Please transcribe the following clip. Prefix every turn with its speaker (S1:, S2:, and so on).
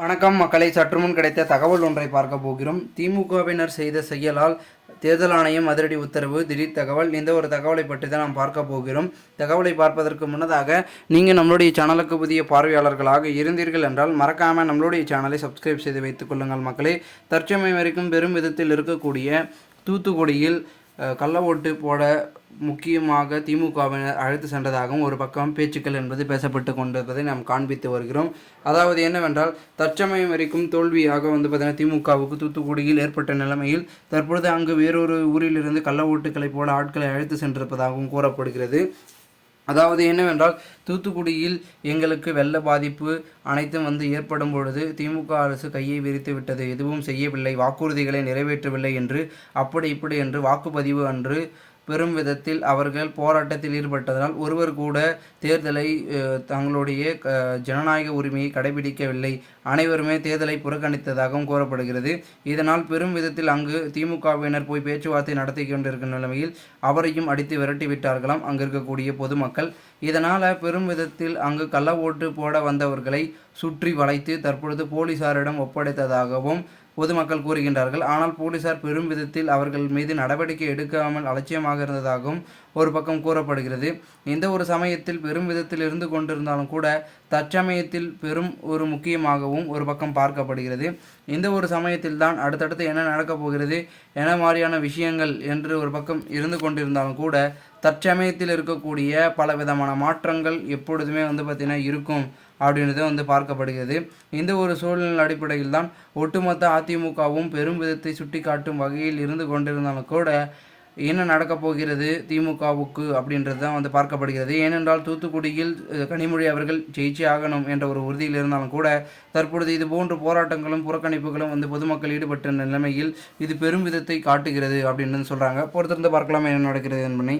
S1: வணக்கம். மக்களை சற்றுமுன் கிடைத்த தகவல் ஒன்றை பார்க்க போகிறோம். திமுகவினர் செய்த செயலால் தேர்தல் ஆணையம் அதிரடி உத்தரவு திடீர் தகவல் இந்த ஒரு தகவலை பற்றி தான் நாம் பார்க்க போகிறோம். தகவலை பார்ப்பதற்கு முன்னதாக நீங்கள் நம்மளுடைய சேனலுக்கு புதிய பார்வையாளர்களாக இருந்தீர்கள் என்றால் மறக்காமல் நம்மளுடைய சேனலை சப்ஸ்கிரைப் செய்து வைத்துக் கொள்ளுங்கள். மக்களே தற்சமயம் வரைக்கும் பெரும் விதத்தில் இருக்கக்கூடிய தூத்துக்குடியில் கள்ள ஓட்டு போட முக்கியமாக திமுகவினர் அழைத்து சென்றதாகவும் ஒரு பக்கம் பேச்சுக்கள் என்பது பேசப்பட்டு கொண்டிருப்பதை நாம் காண்பித்து வருகிறோம். அதாவது என்னவென்றால் தற்சமயம் வரைக்கும் தோல்வியாக வந்து பார்த்தீங்கன்னா திமுகவுக்கு தூத்துக்குடியில் ஏற்பட்ட நிலைமையில் தற்பொழுது அங்கு வேறொரு ஊரிலிருந்து கள்ள ஓட்டுகளை போல ஆட்களை அழைத்து சென்றிருப்பதாகவும் கூறப்படுகிறது. அதாவது என்னவென்றால் தூத்துக்குடியில் எங்களுக்கு வெள்ள பாதிப்பு அனைத்தும் வந்து ஏற்படும் பொழுது திமுக அரசு கையை விரித்து விட்டது. எதுவும் செய்யவில்லை. வாக்குறுதிகளை நிறைவேற்றவில்லை என்று அப்படி இப்படி என்று வாக்குப்பதிவு அன்று பெரும் விதத்தில் அவர்கள் போராட்டத்தில் ஈடுபட்டதனால் ஒருவர் கூட தேர்தலை தங்களுடைய க- ஜனநாயக உரிமையை கடைபிடிக்கவில்லை. அனைவருமே தேர்தலை புறக்கணித்ததாகவும் கூறப்படுகிறது. இதனால் பெரும் விதத்தில் அங்கு திமுகவினர் போய் பேச்சுவார்த்தை நடத்தி கொண்டிருக்கும் நிலைமையில் அவரையும் அடித்து விரட்டி விட்டார்களாம் அங்கு இருக்கக்கூடிய பொதுமக்கள். இதனால் பெரும் விதத்தில் அங்கு கள்ள ஓட்டு போட வந்தவர்களை சுற்றி வளைத்து தற்பொழுது போலீசாரிடம் ஒப்படைத்ததாகவும் பொதுமக்கள் கூறுகின்றார்கள். ஆனால் போலீசார் பெரும் விதத்தில் அவர்கள் மீது நடவடிக்கை எடுக்காமல் அலட்சியமாக இருந்ததாகவும் ஒரு பக்கம் கூறப்படுகிறது. எந்த ஒரு சமயத்தில் பெரும் விதத்தில் இருந்து கொண்டிருந்தாலும் கூட தற்சமயத்தில் பெரும் ஒரு முக்கியமாகவும் ஒரு பக்கம் பார்க்கப்படுகிறது. இந்த ஒரு சமயத்தில் தான் அடுத்தடுத்து என்ன நடக்கப் போகிறது என்ன மாதிரியான விஷயங்கள் என்று ஒரு பக்கம் இருந்து கொண்டிருந்தாலும் கூட தற்சமயத்தில் இருக்கக்கூடிய பல விதமான மாற்றங்கள் எப்பொழுதுமே வந்து பார்த்திங்கன்னா இருக்கும். அப்படின்றது வந்து பார்க்கப்படுகிறது. இந்த ஒரு சூழ்நிலை அடிப்படையில் தான் ஒட்டுமொத்த அதிமுகவும் பெரும் விதத்தை சுட்டிக்காட்டும் வகையில் இருந்து கொண்டிருந்தாலும் கூட என்ன நடக்கப் போகிறது திமுகவுக்கு அப்படின்றது தான் வந்து பார்க்கப்படுகிறது. ஏனென்றால் தூத்துக்குடியில் கனிமொழி அவர்கள் ஜெயிச்சே ஆகணும் என்ற ஒரு உறுதியில் இருந்தாலும் கூட தற்பொழுது இது போன்ற போராட்டங்களும் புறக்கணிப்புகளும் வந்து பொதுமக்கள் ஈடுபட்ட நிலைமையில் இது பெரும் விதத்தை காட்டுகிறது அப்படின்னு சொல்கிறாங்க பொறுத்திருந்து பார்க்கலாம் என்ன நடக்கிறது என்பனை